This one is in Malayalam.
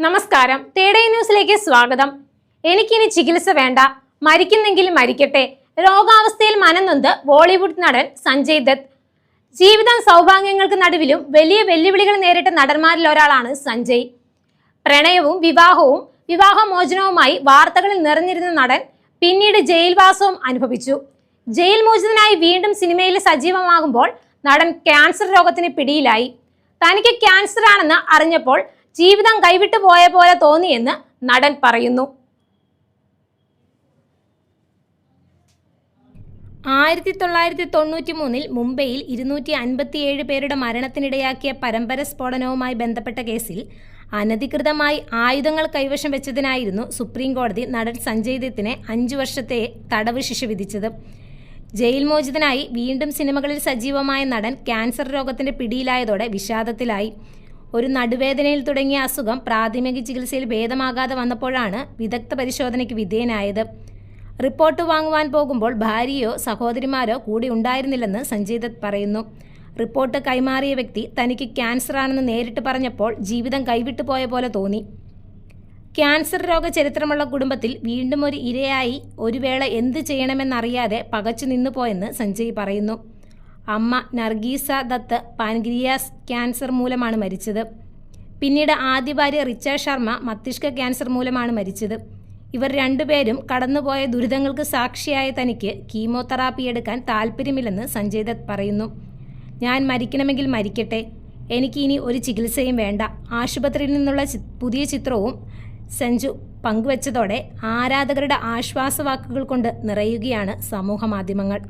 നമസ്കാരം. തേടേ ന്യൂസിലേക്ക് സ്വാഗതം. എനിക്കിനി ചികിത്സ വേണ്ട. മരിക്കുന്നെങ്കിൽ മരിക്കട്ടെ. രോഗാവസ്ഥയിൽ മനനൊന്ത് ബോളിവുഡ് നടൻ സഞ്ജയ് ദത്ത്. ജീവിതം സൗഭാഗ്യങ്ങൾക്ക് നടുവിലും വലിയ വെല്ലുവിളികൾ നേരിട്ട നടന്മാരിൽ ഒരാളാണ് സഞ്ജയ്. പ്രണയവും വിവാഹവും വിവാഹമോചനവുമായി വാർത്തകളിൽ നിറഞ്ഞിരുന്ന നടൻ പിന്നീട് ജയിൽവാസവും അനുഭവിച്ചു. ജയിൽ മോചിതനായി വീണ്ടും സിനിമയിൽ സജീവമാകുമ്പോൾ നടൻ ക്യാൻസർ രോഗത്തിന് പിടിയിലായി. തനിക്ക് ക്യാൻസർ ആണെന്ന് അറിഞ്ഞപ്പോൾ ജീവിതം കൈവിട്ടു പോയ പോലെ തോന്നിയെന്ന് നടൻ പറയുന്നു. ആയിരത്തി തൊള്ളായിരത്തി തൊണ്ണൂറ്റി മൂന്നിൽ മുംബൈയിൽ ഇരുന്നൂറ്റി അൻപത്തിയേഴ് പേരുടെ മരണത്തിനിടയാക്കിയ പരമ്പര സ്ഫോടനവുമായി ബന്ധപ്പെട്ട കേസിൽ അനധികൃതമായി ആയുധങ്ങൾ കൈവശം വെച്ചതിനായിരുന്നു സുപ്രീം കോടതി നടൻ സഞ്ജയ് ദത്തിനെ അഞ്ചു വർഷത്തെ തടവ് ശിക്ഷ വിധിച്ചത്. ജയിൽ മോചിതനായി വീണ്ടും സിനിമകളിൽ സജീവമായ നടൻ ക്യാൻസർ രോഗത്തിന്റെ പിടിയിലായതോടെ വിഷാദത്തിലായി. ഒരു നടുവേദനയിൽ തുടങ്ങിയ അസുഖം പ്രാഥമിക ചികിത്സയിൽ ഭേദമാകാതെ വന്നപ്പോഴാണ് വിദഗ്ധ പരിശോധനയ്ക്ക് വിധേയനായത്. റിപ്പോർട്ട് വാങ്ങുവാൻ പോകുമ്പോൾ ഭാര്യയോ സഹോദരിമാരോ കൂടി ഉണ്ടായിരുന്നില്ലെന്ന് സഞ്ജയ് ദത്ത് പറയുന്നു. റിപ്പോർട്ട് കൈമാറിയ വ്യക്തി തനിക്ക് ക്യാൻസർ ആണെന്ന് നേരിട്ട് പറഞ്ഞപ്പോൾ ജീവിതം കൈവിട്ടു പോയ പോലെ തോന്നി. ക്യാൻസർ രോഗ ചരിത്രമുള്ള കുടുംബത്തിൽ വീണ്ടും ഒരു ഇരയായി ഒരു വേള എന്ത് ചെയ്യണമെന്നറിയാതെ പകച്ചു നിന്നുപോയെന്ന് സഞ്ജയ് പറയുന്നു. അമ്മ നർഗീസ ദത്ത് പാൻഗ്രിയാസ് ക്യാൻസർ മൂലമാണ് മരിച്ചത്. പിന്നീട് ആദ്യ ഭാര്യ റിച്ച ശർമ്മ മസ്തിഷ്ക ക്യാൻസർ മൂലമാണ് മരിച്ചത്. ഇവർ രണ്ടുപേരും കടന്നുപോയ ദുരിതങ്ങൾക്ക് സാക്ഷിയായ തനിക്ക് കീമോതെറാപ്പി എടുക്കാൻ താല്പര്യമില്ലെന്ന് സഞ്ജയ് ദത്ത് പറയുന്നു. ഞാൻ മരിക്കണമെങ്കിൽ മരിക്കട്ടെ. എനിക്ക് ഇനി ഒരു ചികിത്സയും വേണ്ട. ആശുപത്രിയിൽ നിന്നുള്ള പുതിയ ചിത്രവും സഞ്ജു പങ്കുവച്ചതോടെ ആരാധകരുടെ ആശ്വാസവാക്കുകൾ കൊണ്ട് നിറയുകയാണ് സമൂഹ മാധ്യമങ്ങൾ